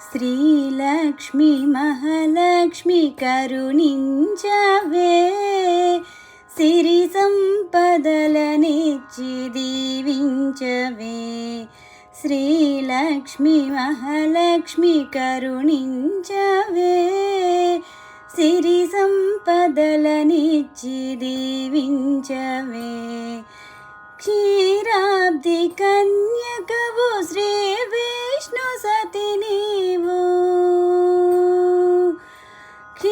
శ్రీలక్ష్మి మహాలక్ష్మి కరుణించవే. సిరి సంపదలనిచ్చి దీవించవే. శ్రీలక్ష్మి మహాలక్ష్మి కరుణించవే. సిరి సంపదలనిచ్చి దీవించవే. క్షీరాబ్ది కన్యక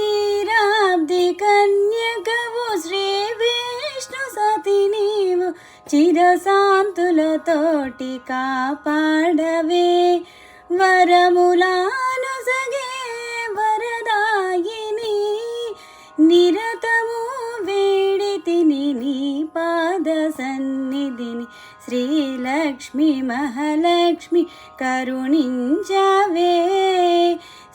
క్షీరాబ్ది కన్యకవు శ్రీ విష్ణు సతి నీవు చిరశాంతులతోటి కాపాడవే. వరములాను సగే వరదాయిని నిరతము వేడితిని నీ పాద సన్నిధిని శ్రీలక్ష్మి మహాలక్ష్మి కరుణించవే.